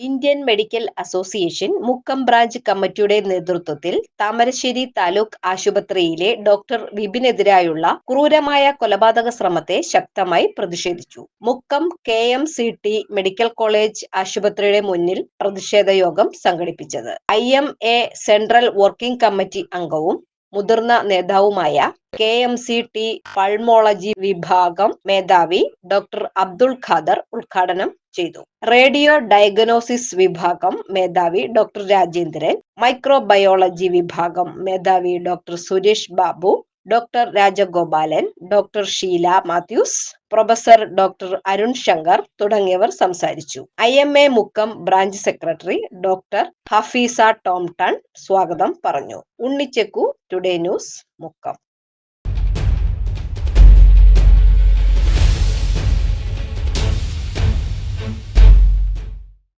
Indian medical association Mukkam branch കമ്മിറ്റിയുടെ നേതൃത്വത്തിൽ താമരശ്ശേരി താലൂക്ക് ആശുപത്രിയിലെ ഡോക്ടർ വിപിനെതിരായുള്ള ക്രൂരമായ കൊലപാതക ശ്രമത്തെ ശക്തമായി പ്രതിഷേധിച്ചു. Mukkam K M C T medical college ആശുപത്രിയുടെ മുന്നിൽ പ്രതിഷേധ യോഗം സംഘടിപ്പിച്ചത്. I M A central working committee അംഗവും മുതിർന്ന നേതാവുമായ K M C T pulmonology വിഭാഗം മേധാവി ഡോക്ടർ അബ്ദുൾ ഖാദർ ഉദ്ഘാടനം ചെയ്തു. റേഡിയോ ഡയഗ്നോസിസ് വിഭാഗം മേധാവി ഡോക്ടർ രാജേന്ദ്രൻ മൈക്രോബയോളജി വിഭാഗം മേധാവി doctor Suresh Babu doctor Rajagopalan doctor Sheela Mathews professor doctor Arun Shankar തുടങ്ങിയവർ സംസാരിച്ചു. I M A Mukkam branch secretary doctor Hafeesa ടോംടൺ സ്വാഗതം പറഞ്ഞു. ഉണ്ണിച്ചെക്കു ടുഡേ ന്യൂസ് മുക്കം.